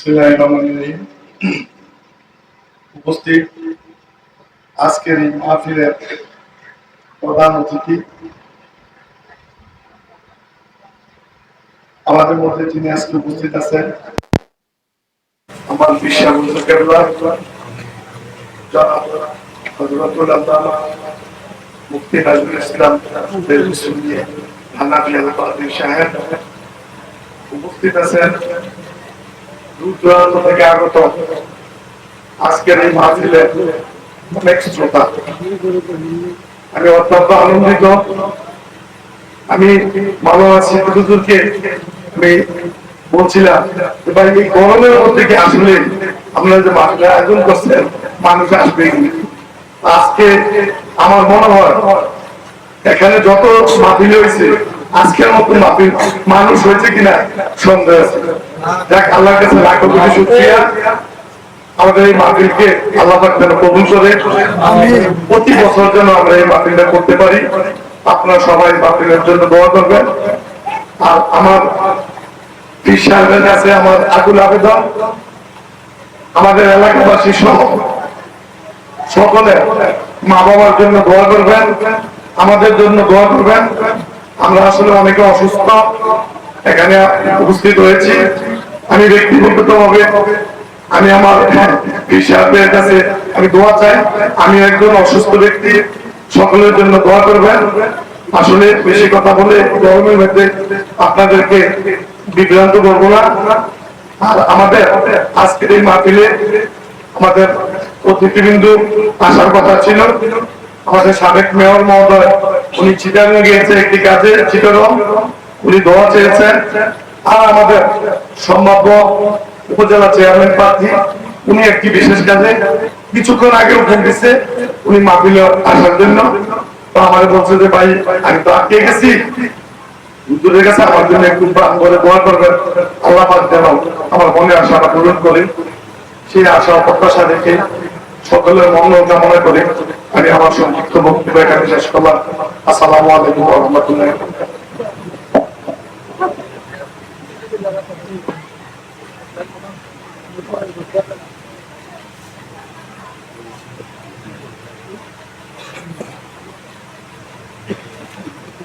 বিসমিল্লাহির উপস্থিত আজকের এই মাহফিলের প্রধান অতিথি। আমাদের মধ্যে যিনি আজকে উপস্থিত আছেন, আমার মুফতি নজরুল ইসলাম হানাফি সাহেব। উপস্থিত আছেন দূর থেকে আগত আজকের এই মাহফিলে অনেক শ্রোতা। আমি অত্যন্ত আনন্দিত। আমি সিদ্দিক আমি বলছিলাম ভাই, এই গরমের মধ্যে কি আসলে আপনারা যে মাহফিল আয়োজন করছেন, মানুষ আসবে? আজকে আমার মনে হয় এখানে যত মাহফিল হয়েছে, আজকের মতো মাহফিল মানুষ হয়েছে কিনা সন্দেহ আছে। যাক আল্লাহর কাছে লাখো কোটি শুকরিয়া আমাদের এই মাহফিলকে আল্লাহ যেন কবুল করে প্রতি বছর যেন আমরা এই মাহফিলটা করতে পারি। আপনারা সবাই মাহফিলের জন্য দোয়া করবেন। আর আমার পীর সাহেবের কাছে আমার আকুল আবেদন আমাদের এলাকাবাসী সহ সকলে মা বাবার জন্য দোয়া করবেন আমাদের জন্য দোয়া করবেন। আমরা আসলে অনেকে অসুস্থ এখানে উপস্থিত হয়েছি। আমি ব্যক্তিগত ভাবে আমি আমার সাহেবের কাছে আমি দোয়া চাই। আমি একজন অসুস্থ ব্যক্তি, সকলের জন্য দোয়া করবেন। আসলে বেশি কথা বলে গরমের মধ্যে আপনাদেরকে বিভ্রান্ত করব না। আর আমাদের আজকের এই মাহফিলে আমাদের অতিথিবৃন্দু আসার কথা ছিল। আমাদের সাবেক মেয়র মহোদয়, উনি চিটাগাং গিয়েছে একটি কাজে, চিটাগং। উনি দোয়া চেয়েছেন। আর আমাদের সম্ভাব্য উপজেলা চেয়ারম্যান প্রার্থী, উনি একটি বিশেষ কাজে কিছুক্ষণ আগে ফোন দিচ্ছে উনি মাহফিলে আসার জন্য। আমার সেই আশা প্রত্যাশা সকলের আমি আমার সংক্ষিপ্ত বক্তব্য এখানে শেষ করলাম। আসসালামু আলাইকুম রাহমাতুল্লাহি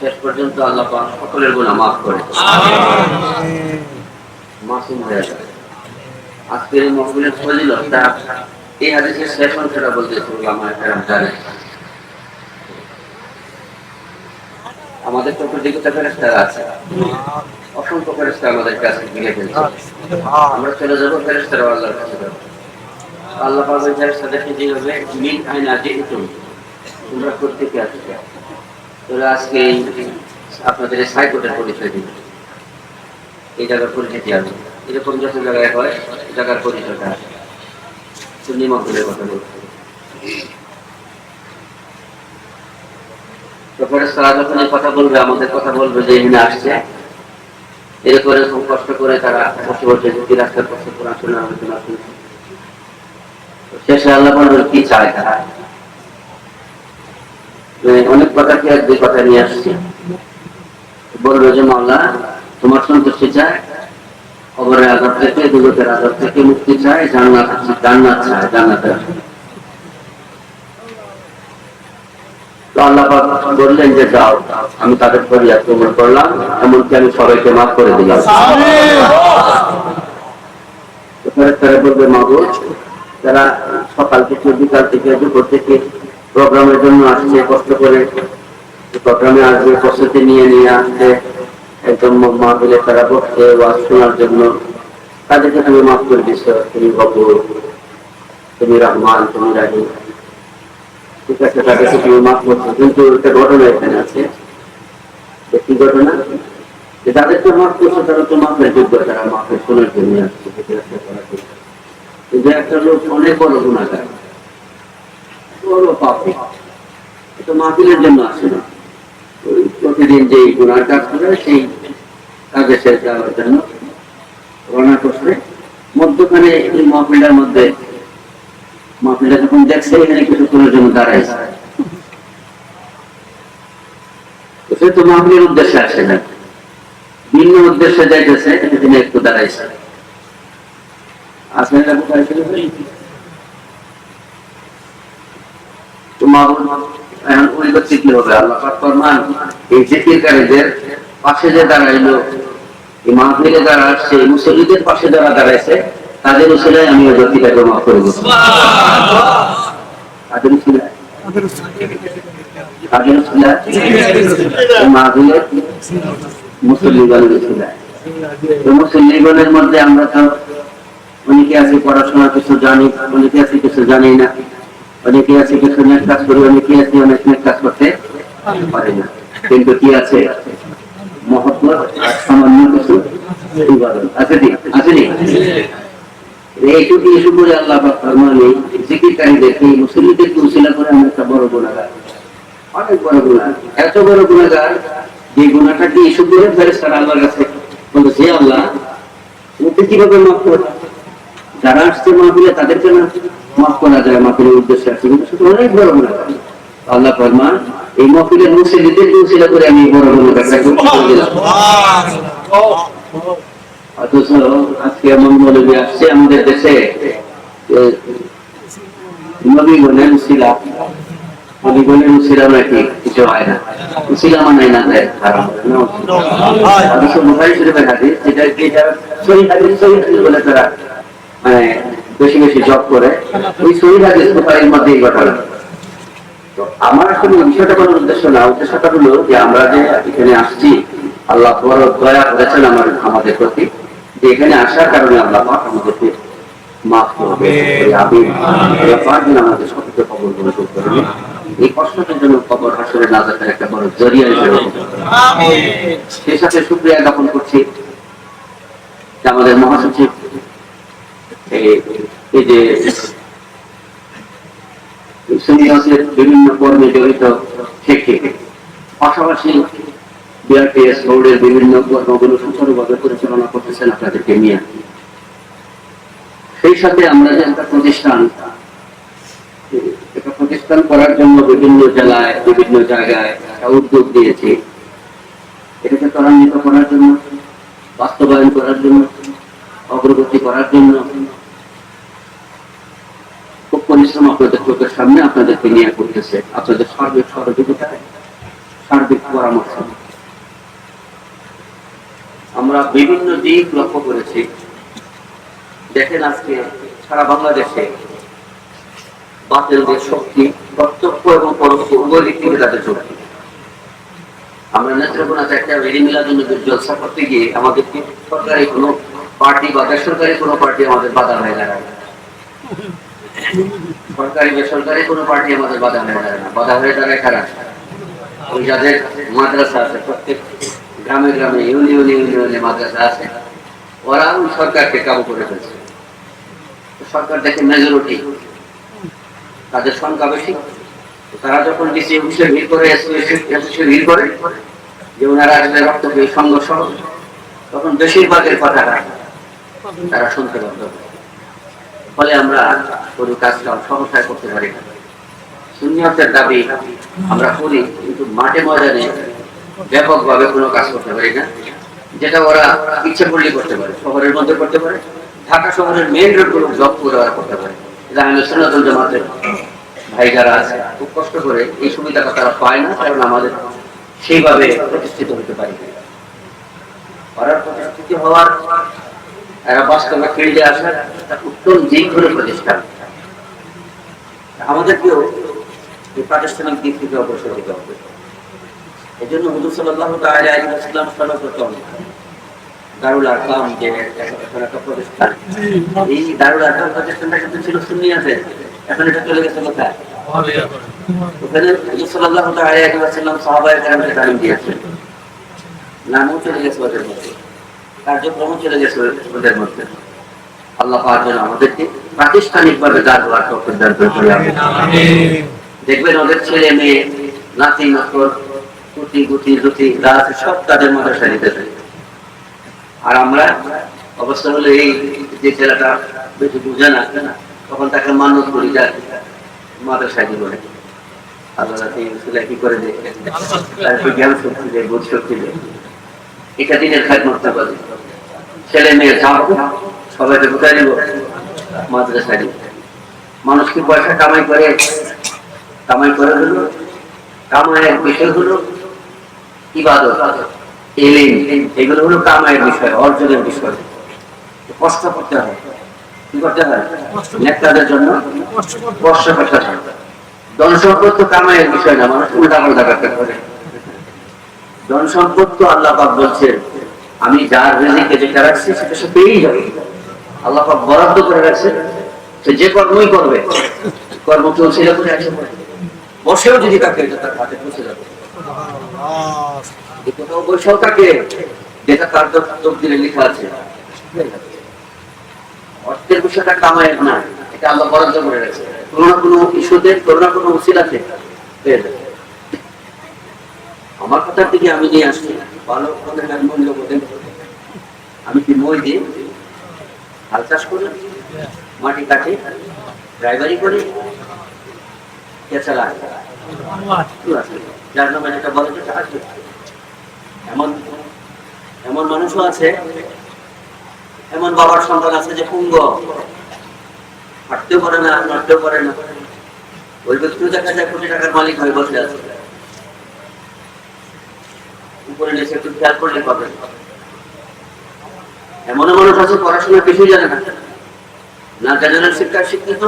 শেষ পর্যন্ত আল্লাহ পাক সকলের গুণা মাফ করে মাসুম হয়ে যায় আজকের এই মহবিলের ফজিলতটা এই হাদিসের শেষ অংশটা বলতে আমার জানে আমাদের চতুর্দিকে তো ফেরেস্তারা আছে। অসংখ্য ফেরেস্তা আমাদের কাছে ঘিরে ফেলছে আমরা চলে যাব ফেরেস্তারা আল্লাহর কাছে। যাব। আল্লাহ পাবেন ফেরেস্তাদেরকে যেভাবে মিন আইনা যেহেতু তোমরা প্রত্যেকে আছে। তোরা আজকে আপনাদের সাইকোটের পরিচয় দিন। এই জায়গার পরিচিতি আছে এরকম যত জায়গায় হয় জায়গার পরিচয়টা আছে সুন্নি কথা বলতে তারপরে তারা যখন কথা বলবে, আমাদের কথা বলবে যে এখানে আসছে। এরকম এরকম কষ্ট করে তারা বসে বসে ঝুঁকি রাস্তার কষ্ট কোরআন শোনা আলোচনা শুনছে। শেষে আল্লাহ কি চায় তারা? অনেক কথাকে এক দুই কথা নিয়ে আসছে। বলল যে, মাওলা, তোমার সন্তুষ্টি চায় খবরের আঘাত থেকে দুজকের আঘাত থেকে মুক্তি চায় জান্নাত জান্নাত চায় জান্নাতের আল্লাহ বললেন যে, যাও, আমি তাদের ফরিয়াদ কবুল করলাম, এমনকি আমি সবাইকে মাফ করে দিলাম। তো ফেরেশতারা বলবে, মাহবুব, যারা সকাল থেকে, বিকাল থেকে, দুপুর থেকে প্রোগ্রামের জন্য আসছে, কষ্ট করে। প্রোগ্রামে আসবে, প্রস্তুতি নিয়ে নিয়ে আসছে একদম মাহবিলে তারা বসছে ওয়াজ শোনার জন্য। তাদেরকে তুমি মাফ করে দিচ্ছ তুমি গফুর তুমি রহমান, তুমি রাহিম ঠিক আছে, তাদেরকে তুমি মাফ করছ। কিন্তু একটা ঘটনা এখানে আছে। কি ঘটনা? যে তাদেরকে মাফ করছ, তারা তো মাফের যোগ্য তারা মাফের শোনার জন্য আসছে কিন্তু একটা লোক অনেক বড় গুণাগার। বড় পাপি। এটা মাহফিলের জন্য আসে না। প্রতিদিন যে গুণার কাজ করে, সেই কাজে সে যাওয়ার জন্য রওনা করছে। মধ্যখানে এই মাহফিলটার মধ্যে মাহফিলটা যখন দেখছে, এখানে কিছুক্ষণের জন্য দাঁড়াইছে সে তো মাহফিলের উদ্দেশ্যে আসে না। ভিন্ন উদ্দেশ্যে যাইতেছে এখানে একটু দাঁড়াইছে। আসলে কোথায়? তো মাহবুব এখন ওই ব্যক্তি কি হবে? আল্লাহ ফরমান এই জিকিরকারীদের পাশে যে দাঁড়াইলো এই মাহফিলে যারা আসছে মুসল্লিদের পাশে যারা দাঁড়াইছে তাদের আমি ওই ব্যক্তিটাকে মাফ করে তাদের তাদের মুসল্লিগণের মুসল্লিগণের মধ্যে আমরা তো অনেকে আছে পড়াশোনা কিছু জানি অনেকে আছে কিছু জানি না। অনেকে আছে কিছু নেট কাজ করি, অনেকে আছে অনেক কাজ করতে পারে না। কিন্তু কি আছে? আর সামান্য কিছু আছে কি? আছে ইস্যু এত বড় যে "হে আল্লাহ যারা আসছে মাহফিলে তাদেরকে না? মাফ করা যায় মাহফিলের উদ্দেশ্যে আসছে কিন্তু শুধু অনেক বড় গুণা আল্লাহ ফরমান এই মাহফিলের মুসলিমদের উসিলা করে আমি বড় গুণাটাকে করে অথচ আজকে এমন মৌলবী আসছে আমাদের দেশে যে নবীগণের উসিলা নবীগণের উসিলা নাকি কিছু হয় না। উসিলা মানে না দেয় হারাম। অথচ বুখারী শরীফের হাদিস যেটা হাদিস সহিহ হাদিস বলে তারা মানে বেশি বেশি জব করে ওই সহিহ হাদিস বুখারীর মধ্যে এই ঘটনা আমার আসলে বিষয়টা কোনো উদ্দেশ্য না। উদ্দেশ্যটা হলো যে আমরা যে এখানে আসছি আল্লাহ বড় দয়া করেছেন আমার আমাদের প্রতি। যে এখানে আসার কারণে আল্লাহ পাক আমাদেরকে মাফ করবে। আমি আল্লাহ পাক যেন আমাদের সত্যকে কবর করে এই কষ্টটার জন্য কবর হাসরে নাজাতের একটা বড় জরিয়া হিসেবে। সেই সাথে শুক্রিয়া জ্ঞাপন করছি আমাদের মহাসচিব এই- যে বিভিন্ন কর্মে জড়িত থেকে পাশাপাশি বিভিন্ন কর্মগুলো সুচারুভাবে পরিচালনা করতেছেন আপনাদেরকে নিয়ে সেই সাথে আমরা যে একটা প্রতিষ্ঠান একটা প্রতিষ্ঠান করার জন্য বিভিন্ন জেলায় বিভিন্ন জায়গায় উদ্যোগ দিয়েছি এটাকে ত্বরান্বিত করার জন্য বাস্তবায়ন করার জন্য অগ্রগতি করার জন্য খুব পরিশ্রম আপনাদের চোখের সামনে আপনাদেরকে নিয়ে করতেছে আপনাদের সার্বিক সহযোগিতায় সার্বিক পরামর্শ। আমরা বিভিন্ন দিক লক্ষ্য করেছি। দেখেন আজকে সারা বাংলাদেশে বাতিলদের শক্তি প্রত্যক্ষ এবং পরোক্ষ উভয় দিক থেকে তাদের শক্তি। আমরা নেত্রকোনাতে একটা রেডি জন্য জলসা করতে গিয়ে আমাদেরকে সরকারি কোনো পার্টি বা বেসরকারি কোনো পার্টি আমাদের বাধা হয়ে দাঁড়ায়। সরকারি বেসরকারি কোনো পার্টি আমাদের বাধা হয়ে দাঁড়ায় না। বাধা হয়ে দাঁড়ায় কারা? ওই যাদের মাদ্রাসা আছে, প্রত্যেক গ্রামে গ্রামে, ইউনিয়নে ইউনিয়নে মাদ্রাসা আছে ওরা ওই সরকারকে কাবু করে ফেলছে। সরকার দেখে মেজরিটি তাদের সংখ্যা বেশি। তারা যখন ডিসি অফিসে ভিড় করে অফিসে ভিড় করে, যে ওনারা আসলে রক্ত পেয়ে সংঘর্ষ তখন বেশিরভাগের কথাটা তারা শুনতে হয়। ফলে আমরা কোনো কাজটা সহসায় করতে পারি না। শূন্যতের দাবি আমরা করি, কিন্তু মাঠে ময়দানে ব্যাপকভাবে কোনো কাজ করতে পারি না। যেটা ওরা ইচ্ছে করলেই করতে পারে, শহরের মধ্যে করতে পারে, ঢাকা শহরের মেইন রোডগুলো ব্লক করে ওরা করতে পারে। এটা আমি সনাতন জামাতের ভাই যারা আছে, খুব কষ্ট করে এই সুবিধাটা তারা পায় না, কারণ আমাদের সেইভাবে প্রতিষ্ঠিত হতে পারি। ওরা প্রতিষ্ঠিত হওয়ার, এরা বাস্তবে ফিল্ডে আসার একটা উত্তম দিক ধরে প্রতিষ্ঠান। আমাদেরকেও এই প্রাতিষ্ঠানিক দিক থেকে অবসর হতে হবে। এই জন্য হুজুর সাল্লাহ তালাম সর্বপ্রথম দারুল চলে গেছে নামও চলে গেছে মধ্যে গেছে মধ্যে। আল্লাহ আমাদেরকে প্রাতিষ্ঠানিক ভাবে দাঁড় হওয়ার আমিন। দেখবেন ওদের ছেলে মেয়ে নাতি নকর কুটি গুটি জুটি গাছ সব তাদের মাদ্রাসা নিতে চাই আর আমরা অবস্থা হলো এই যে ছেলেটা বেশি বুঝে না তখন তাকে মানত করি যাক মাদ্রাসায় দিব। না আল্লাহ ছেলে কি করে তারপর জ্ঞান শক্তি দেয় বোধ শক্তি দেয়। এটা দিনের করতে পারে ছেলে মেয়ে সবাইকে ঢুকাই দিব। মাদ্রাসায় দিব মানুষ কি পয়সা কামাই করে? কামাই করে হলো। কামাইয়ের বিষয় হলো ইবাদত এলিম এগুলো হলো কামাইয়ের বিষয়, অর্জনের বিষয়। কষ্ট করতে হয়। নেতাদের জন্য কষ্ট তো বিষয় না, মানুষ উল্টা তো আল্লাহ আমি যার রেজিকে যেটা রাখছি সেটা সে পেয়েই যাবে। আল্লাহ বরাদ্দ করে রাখছে। সে যে কর্মই করবে, কর্ম চলছে আছে বসেও যদি তাকে এটা তার হাতে তাকে যেটা তার লেখা আছে। অর্থের বিষয়টা কামায়ের না, এটা আল্লাহ বরাদ্দ করে রাখছে। কোনো না কোনো ইস্যুতে, কোনো না কোনো আমার কথার দিকে আমি নিয়ে আসছি। ভালো মূল্য আমি কি মই দিই? হাল চাষ করি, মাটি কাটে, ড্রাইভারি করি যার নামে যেটা বলে এমন এমন মানুষও আছে, এমন বাবার সন্তান আছে যে পুঙ্গ। হাঁটতেও পারে না, নড়তেও পারে না। ওই ব্যক্তিও দেখা যায় কোটি টাকার মালিক হয়ে বসে আছে উপরে নিচে একটু খেয়াল করলে পাবে এমন মানুষ আছে পড়াশোনা কিছুই জানে না না জেনারেল শিক্ষা শিক্ষিত,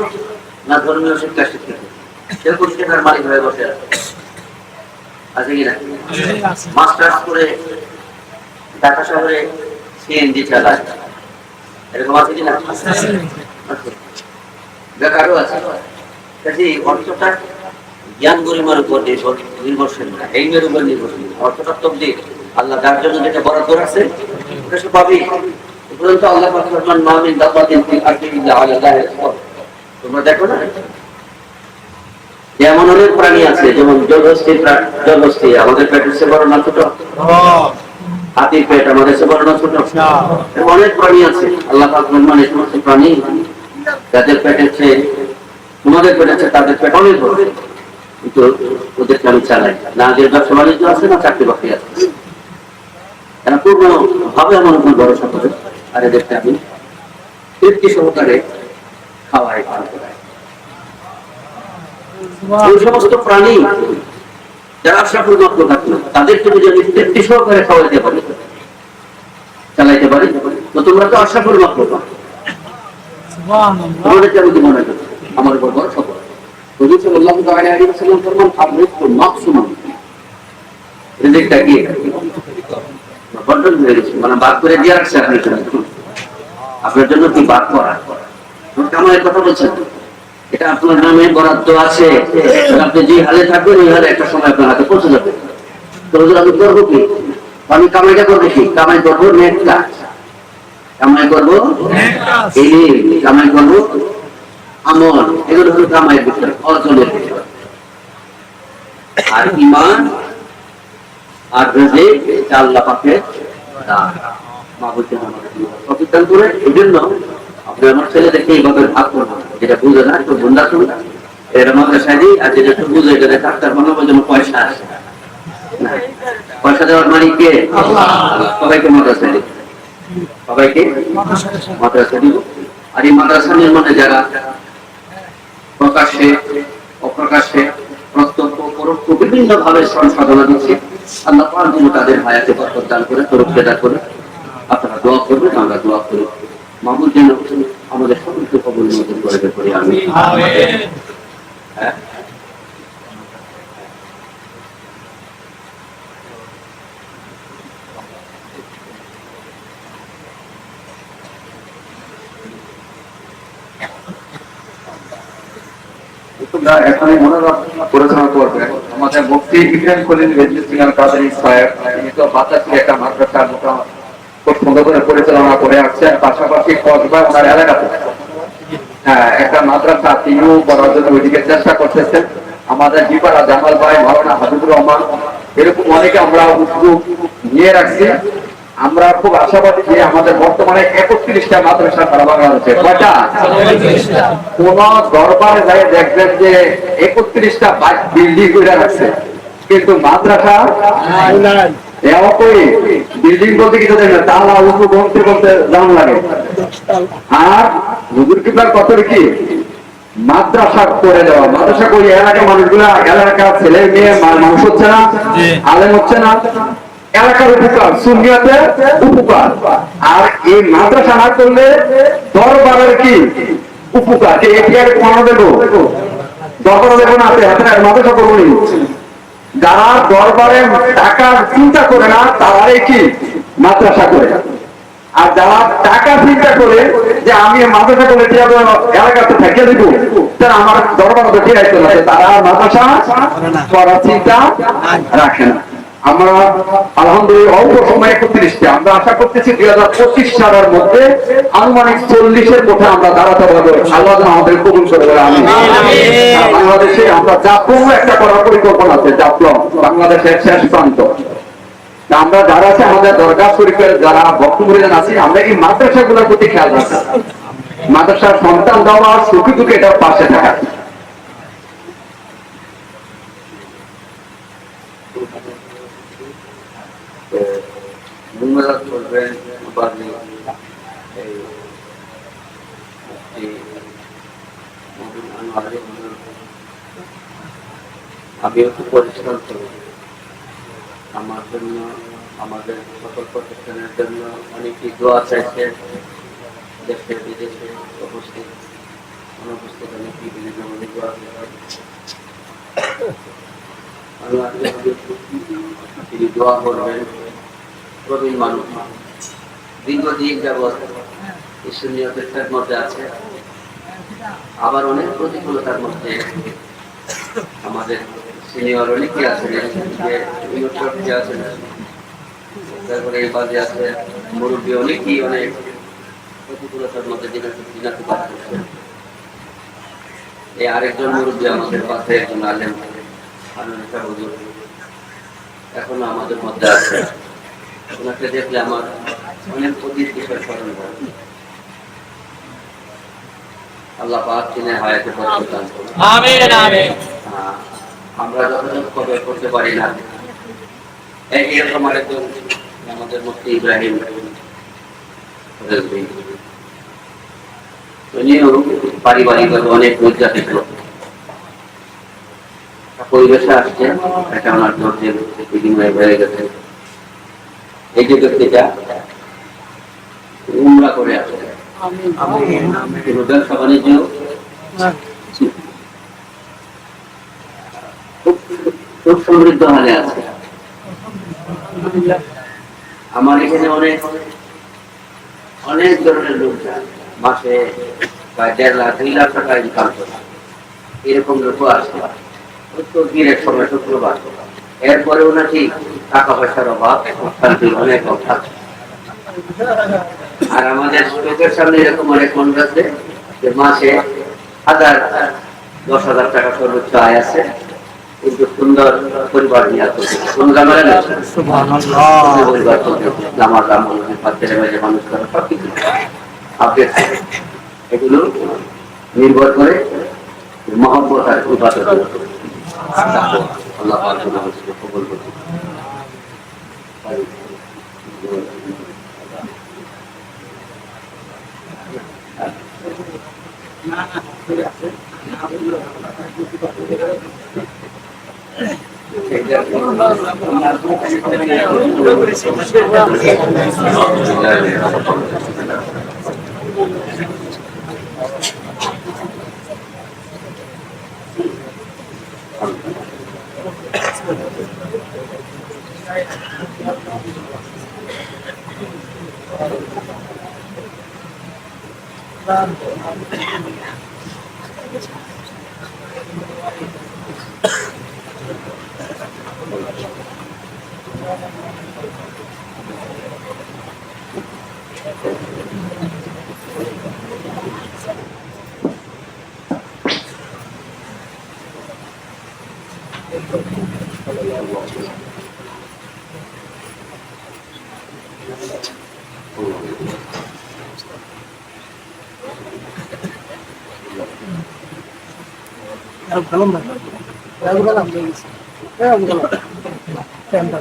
না ধর্মীয় শিক্ষা শিক্ষিত। জ্ঞান গরিমার উপর নির্ভর নির্ভরশীল না এই মেয়ের উপর নির্ভরশীল অর্থটা তবদি আল্লাহ যার জন্য যেটা বরাদ্দ আছে ওটা সে পাবেই। উপরন্ত অনেক প্রাণী আছে, যেমন জলহস্তি জলহস্তি, আমাদের পেটের সে বড় না ছোট? হাতির পেট আমাদের সে বড় না ছোট? অনেক প্রাণী আছে, আল্লাহ পাক সমস্ত প্রাণী যাদের পেটের চেয়ে তোমাদের পেটে আছে তাদের পেট অনেক বড়। কিন্তু ওদেরকে আমি চালাই না, যে ব্যবসা বাণিজ্য আছে, না, চাকরি বাকরি আছে। এরা পূর্ণ ভাবে আমার উপর ভরসা করে আর এদেরকে আমি তৃপ্তি সহকারে খাওয়াই ওই সমস্ত প্রাণী যারা আশরাফুল মাত্র থাকল, তাদেরকে যদি আমি তৃপ্তি সহকারে খাওয়াইতে পারি, চালাইতে পারি, তো তোমরা তো মাত্র পাও। তোমাদেরকে আমি কি মনে আমার উপর বড় সফল হুজুর মানে আমি করব কি? আমি কামাইটা করব কি? কামাই করব নেট কামাই করব কামাই করব আমল। এগুলো হলো কামাইয়ের বিষয়, অর্জনের আর ইমান আর এটা আল্লাহ পাকে প্রতিষ্ঠান করে এই জন্য আপনি আমার ছেলেদেরকে এইভাবে ভাগ করব। যেটা বুঝে না, একটু শুনবে এটা আর যেটা একটু বুঝে যেন পয়সা আসে পয়সা দেওয়ার কে? সবাইকে সবাইকে আর এই মাদ্রাসা নির্মাণে যারা প্রকাশ্যে, অপ্রকাশ্যে প্রত্যক্ষ, পরোক্ষ, বিভিন্ন ভাবে সাধনা দিচ্ছে আল্লাহ যেন তাদের হায়াতে বরকত দান করে তরফকে করে। আপনারা দোয়া করবেন, আমরা দোয়া করি। মামুল যেন আমাদের সকলকে কবল করে করি আমি এখানে মনোরম পড়াশোনা করবে। আমাদের মুক্তি ইব্রাহিম রেজিস্ট সিং কাদের সাহেব তিনি তো বাতাসি একটা মাদ্রাসা মোটামুটি খুব সুন্দর করে পরিচালনা করে আসছেন। পাশাপাশি কসবা ওনার এলাকাতে। হ্যাঁ একটা মাদ্রাসা, তিনিও করার জন্য ওইদিকে চেষ্টা করতেছেন। আমাদের বিপাড়া জামাল ভাই মাওলানা হাবিবুর রহমান, এরকম অনেকে আমরা উদ্যোগ নিয়ে রাখছি। আমরা খুব আশাবাদী যে আমাদের বর্তমানে একত্রিশটা মাদ্রাসা সারা বাংলাদেশে কয়টা? কোন দরবারে যাই দেখবেন যে একত্রিশটা বিল্ডিং করে রাখছে কিন্তু মাদ্রাসা? বিল্ডিং বলতে কিছু দেখে তালা উঁচু বলতে বলতে দাম লাগে। আর হুজুর কত কি? মাদ্রাসা করে দেওয়া। মাদ্রাসা করি এলাকার মানুষগুলা এলাকার ছেলে মেয়ে মানুষ হচ্ছে না? আলেম হচ্ছে না? এলাকার উপকার সুনিয়াতে উপকার। আর এই মাদ্রাসা না করলে দরবারের কি? উপকার। যে এটিআর কমানো দেবো? দরবার দেবো না হাতে হাতে মাদ্রাসা করব যারা দরবারে টাকার চিন্তা করে না তারাই কি? মাদ্রাসা করে। আর যারা টাকা চিন্তা করে যে আমি মাদ্রাসা করে এলাকাতে থাকিয়ে দিব তারা আমার দরবার তো ঠিক আছে তারা মাদ্রাসা করার চিন্তা রাখে না। আমরা আলহামদুলিল্লাহ অল্প সময় একত্রিশটা। আমরা আশা করতেছি দুই হাজার পঁচিশ সালের মধ্যে আনুমানিক চল্লিশের কোঠে আমরা দাঁড়াতে পারব। আল্লাহ আমাদের কবুল করে আমি বাংলাদেশে আমরা জাপ্লম একটা করার পরিকল্পনা আছে জাপ্লম বাংলাদেশের শেষ প্রান্ত। আমরা যারা আছে আমাদের দরকার শরীফের যারা ভক্তমরিদান আছি আমরা এই মাদ্রাসা গুলোর প্রতি খেয়াল রাখি। মাদ্রাসার সন্তান দেওয়া সুখী দুঃখে এটার পাশে থাকা। ধন্যবাদ করবেন বাদী এই মুফতি মহম্মদ আনোয়ার হুজুর। আমিও খুব পরিশ্রম করি আমার জন্য আমাদের সকল প্রতিষ্ঠানের জন্য অনেকেই দোয়া চাইছে দেশে বিদেশে উপস্থিত অনুপস্থিত অনেকেই বিভিন্ন অনেক দোয়া চাইছে। আনোয়ার হুজুর, তিনি দোয়া করবেন প্রবীণ মানুষ যাবৎ মধ্যে আছে। আবার অনেক প্রতিকূলতার মধ্যে আমাদের সিনিয়র অনেকে আছেন আছেন, তারপরে এই বাজে আছে। মুরব্বী অনেকেই অনেক প্রতিকূলতার মধ্যে দিনাতি এই আরেকজন মুরব্বী আমাদের পাশে একজন আলেম আনন্দ এখনও আমাদের মধ্যে আছে। ওনাকে দেখলে আমার অনেক অতীত বিষয় স্মরণ হয় আল্লাহ পাক তিনি হায়াতে করুন আমিন আমিন আমরা যতটুকু কবে করতে পারি না এই এরকম আরেকজন আমাদের মুফতি ইব্রাহিম। উনিও পারিবারিকভাবে অনেক নির্যাতিত। পরিবেশে আসছে এটা ওনার ধৈর্যের বিনিময়ে হয়ে গেছে এই যে ব্যক্তিটা উমরা করে খুব খুব সমৃদ্ধ হালে আছে। আমার এখানে অনেক অনেক ধরনের লোক যায়। মাসে প্রায় দেড় লাখ দুই লাখ টাকা ইনকাম করে। এরকম লোকও আসে। গিরের সময় শুক্রবার এরপরেও নাকি টাকা পয়সার অভাব অশান্তির অনেক অভাব আর আমাদের চোখের সামনে এরকম অনেক মানুষ আছে যে মাসে হাজার, দশ হাজার টাকা সর্বোচ্চ আয় আছে। কিন্তু সুন্দর পরিবার নিয়ে আছে কোন জামালে মানুষ করে সব কিছু। এগুলো নির্ভর করে মহব্বত আর ইবাদত আল্লাহ পাক আমাদেরকে কবুল করুন Thank you. Bye.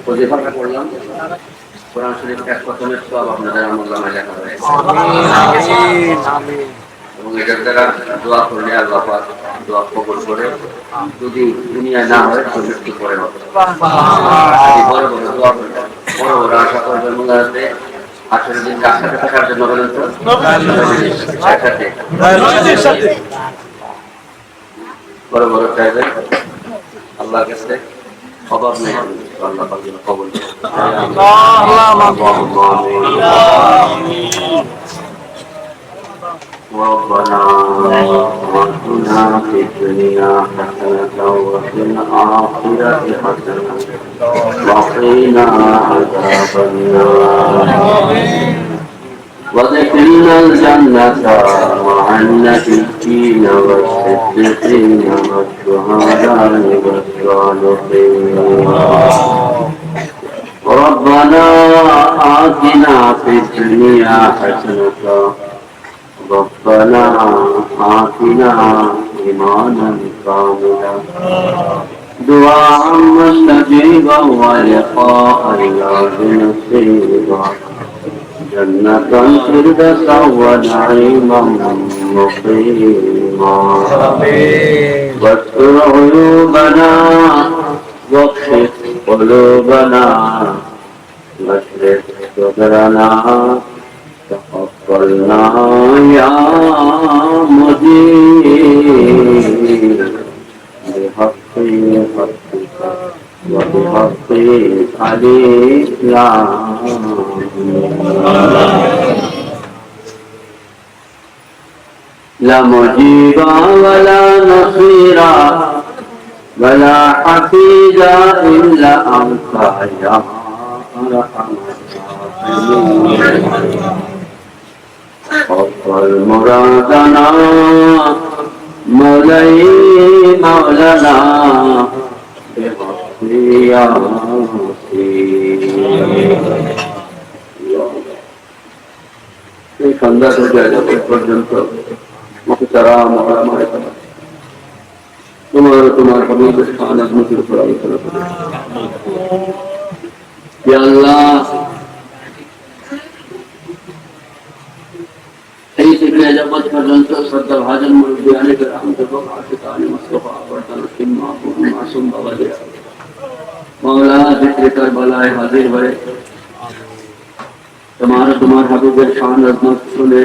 প্রতিভাটা করলাম কোরআন শরীফ এক প্রথমের সব আপনাদের আমল নামায় লেখা হয়েছে এবং এটার দ্বারা দোয়া করলে আল্লাহ পাক দোয়া কবুল করে যদি দুনিয়া না হয় তো মৃত্যু পরে হবে। বড় বড় দোয়া করবেন বড় বড় আশা করবেন আছে আসলে দিন একসাথে থাকার জন্য বলেন তো? বড় বড় চাইবেন আল্লাহর কাছে অভাব নেই আল্লাহ পাক যেন কবুল ربنا آتنا في الدنيا حسنة وفي الآخرة حسنة وقنا عذاب النار وادخلنا الجنة مع النبيين والصديقين والشهداء والصالحين. ربنا آتنا في الدنيا حسنة ربنا آتنا إيمانا كاملا. دعاء مستجيبا ولقاء الله نصيبا. جنة الفردوس ونعيما مقيما واستر عيوبنا واكشف قلوبنا واشرح صدرنا تقبلنا يا مجيب بحق حقك وبحق عليك يا لا مجيب ولا نصيرا ولا حفيظا إلا أنت يا أرحم الراحمين وقل مرادنا مولاي مولانا يا এই সন্ধ্যা থেকে আজ পর্যন্ত মুখতারা মহারা মহারা তোমার তোমার কবুলের স্থান আজমতির উপর আলোচনা করে। আল্লাহ ভাজন মুরব্বী আলী রহমতুল্লাহ আশিক আলী মুস্তফা আবর্তন মৌলা জিক্র কারবালায় হাজির হয়ে। তোমার তোমার হাবিবের শান আজমত শুনে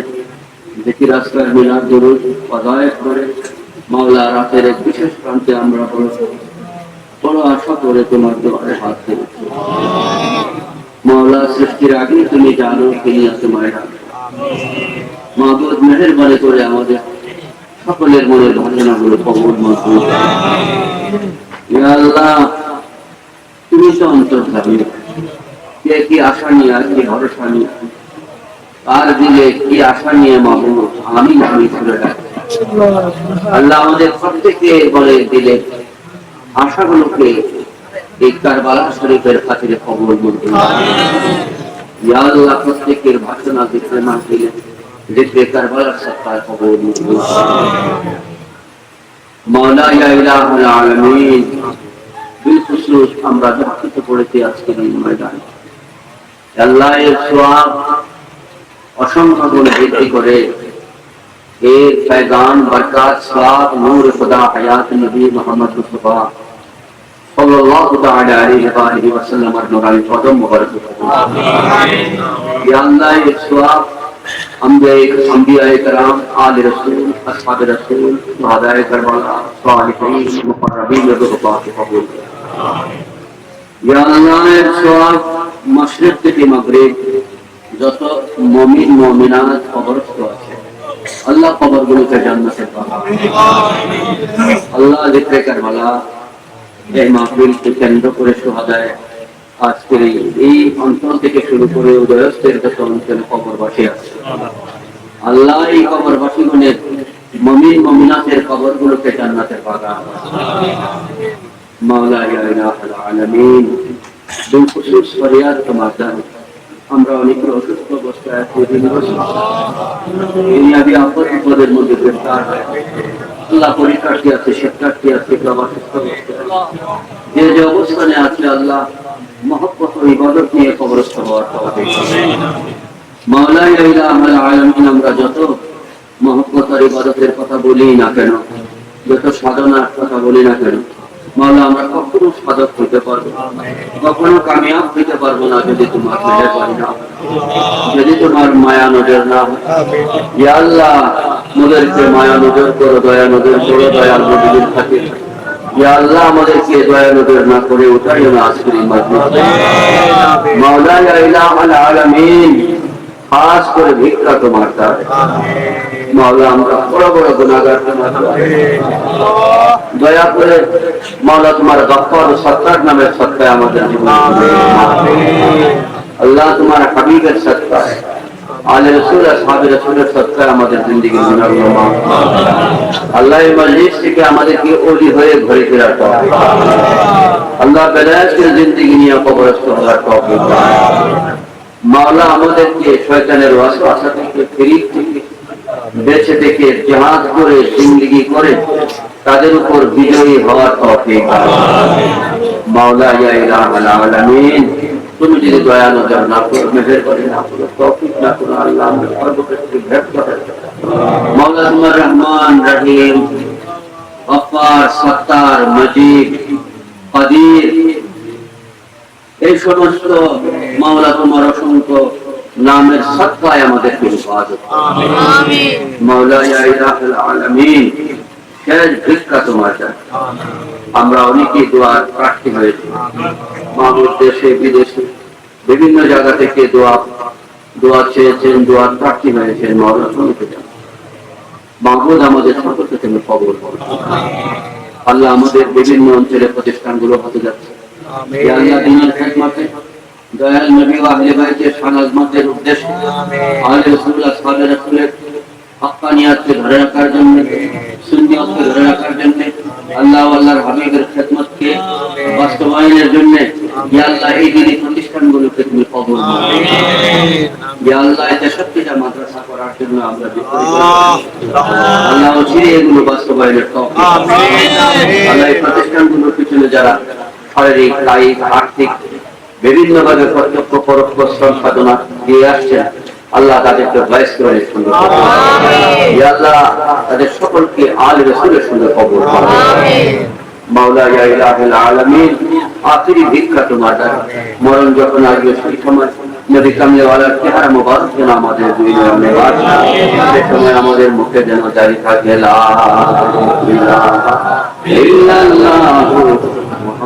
জিকির আসকার মিলাদ দুরুদ পদায়ত করে মাওলা রাতের এক বিশেষ প্রান্তে আমরা বড় বড় আশা করে তোমার দোয়ারে হাত দিয়েছি মাওলা সৃষ্টির আগে তুমি জানো তিনি তোমায় রাখো মাহবুদ মেহেরবানি করে আমাদের সকলের মনের ভাবনাগুলো কবর ইয়া আল্লাহ তুমি তো অন্তর্ধারী। কে কি আশা নিয়ে কি ভরসা নিয়ে? আর দিলে কি আশা নিয়ে মাবু আমি আমি ছুড়ে আল্লাহ আমাদের প্রত্যেকে বলে দিলে। আশাগুলোকে এই কারবালা শরীফের খাতিরে খবর বলতে ইয়া প্রত্যেকের ভাষণা দিতে না দিলে দেখবে কারবালার সত্তার খবর বলতে মৌলা ইলাহুল আলামিন কিছু আমরা ধাক্ষিত করেছি আজকের এই ময়দানে আল্লাহ এর সোয়াব অসংখ্য গুণ বৃদ্ধি করে এর पैगाम बरकत स्वाब नूर खुदा हयात नबी मोहम्मद मुस्तफ़ा सल्लल्लाहु তাআলা আলাইহি ওয়া আলিহি ওয়া সাল্লাম এর নূরানি কদম মুবারক আমিন ইয়া আল্লাহ এর সোয়াব हमदे अंबिया कराम आल रसूल असहाब रसूल शहादाए करबला सालिहीन मुकर्रबीन रब्बुल पाक कबूल ইয়া আল্লাহের সওয়াব থেকে মাগরিব যত মুমিন, মুমিনাত কবরস্থ আছে, আল্লাহ কবরগুলোকে জান্নাতে আল্লাহ জিক্রে কারবালা এই মাহফিলকে কেন্দ্র করে সুহাদায় আজকের এই- অঞ্চল থেকে শুরু করে উদয়স্থের যত অঞ্চলে কবরবাসী আছে, আল্লাহ এই কবরবাসী গুণের মমিন মমিনাথের কবরগুলোকে জান্নাতের বাগান আমরা যে যে অবস্থানে আছে আল্লাহ ইবাদত নিয়ে কবরস্থ হওয়ার ইলাহাল আলামিন, আমরা যত মহব্বত ইবাদতের কথা বলি না কেন, যত সাধনার কথা বলি না কেন মাওলা, আমরা কখনো সাধক হইতে পারব কখনো কামিয়াব হইতে পারব না যদি তোমার মেহেরবানি না। যদি তোমার মায়া নজর না ইয়া আল্লাহ মোদেরকে মায়া নজর করো, দয়া নজর করো দয়া নজর থাকে। আল্লাহ, আমাদেরকে দয়া নজর না করে উঠাইও না আজকের মাওলা, ইয়া আলামিন। খাস করে ভিক্ষা তোমার দ্বার মাওলা, আমরা বড় বড় গুণাগার তোমার। দয়া করে মাওলা, তোমার গফর সত্তার নামের সত্তায় আমাদের জীবন আল্লাহ, তোমার হাবিবের সত্তায় আল্লাহ জিন্দগি নিয়ে কবরস্থ হওয়ার দান। মাওলা আমাদেরকে শয়তানের ওয়াসওয়াসা থেকে ফিরিয়ে থেকে বেঁচে থেকে জাহাজ করে জিন্দগি করে তাদের উপর বিজয়ী হওয়ার তৌফিক। মাওলা ইয়া ইলাহাল আলামিন, তুমি যদি দয়া নজর না করো মেহের করে না করো, তৌফিক না করো, আল্লাহ আমরা সর্বক্ষেত্রে হয়ে যাব। মাওলা তোমার রহমান, রহিম, গফফার, সত্তার, মজিদ, কদির এই সমস্ত মাওলা তোমার অসংখ্য নামের সত্তায় শেষ ভিক্ষা তোমার আমরা অনেকেই দোয়ার প্রার্থী হয়েছি। মাহমুদ দেশে বিদেশে বিভিন্ন জায়গা থেকে দোয়া দোয়া চেয়েছেন দোয়ার প্রার্থী হয়েছেন মাওলা শুনতে চান মাহমুদ আমাদের সকলকে তুমি কবর আল্লাহ আমাদের বিভিন্ন অঞ্চলে প্রতিষ্ঠানগুলো হতে যাচ্ছে। আল্লাহ দিনের খেদমতে দয়াল নবী ও আহলে বাইতের সানাজমাতের উদ্দেশ্যে আহলে রাসূলুল্লাহ সাল্লাল্লাহু আলাইহি ওয়াসাল্লামের হাক্কানিয়াতকে ধরে রাখার জন্য সুন্নিয়তকে ধরে রাখার জন্য আল্লাহ আল্লাহর হাবিবের খেদমতকে বাস্তবায়নের জন্য ইয়া আল্লাহ এই দিনী প্রতিষ্ঠানগুলোকে তুমি কবুল করো। ইয়া আল্লাহ এটা সত্যিটা মাদ্রাসা করার জন্য আমরা আল্লাহ। অচিরে এগুলো বাস্তবায়নের তৌফিক দান। আল্লাহ এই প্রতিষ্ঠানগুলোর পিছনে যারা শারীরিক কায়িক আর্থিক বিভিন্ন ভাবে প্রত্যক্ষ পরোক্ষ শ্রম সাধনা দিয়ে আসছেন। আল্লাহ তাদেরকে বয়স করে সুন্দর আল্লাহ তাদের সকলকে আল রসুলের সুন্দর কবর মাওলা ইয়া ইলাহুল আলামিন। আখিরি ভিক্ষা তোমার দ্বারা মরণ যখন আসবে সেই সময় নবী কামলেওয়ালার চেহারা মোবারক যেন আমাদের দুই নয়নে সে সময় আমাদের মুখে যেন জারি থাকে লা ইলাহা ইল্লাল্লাহু।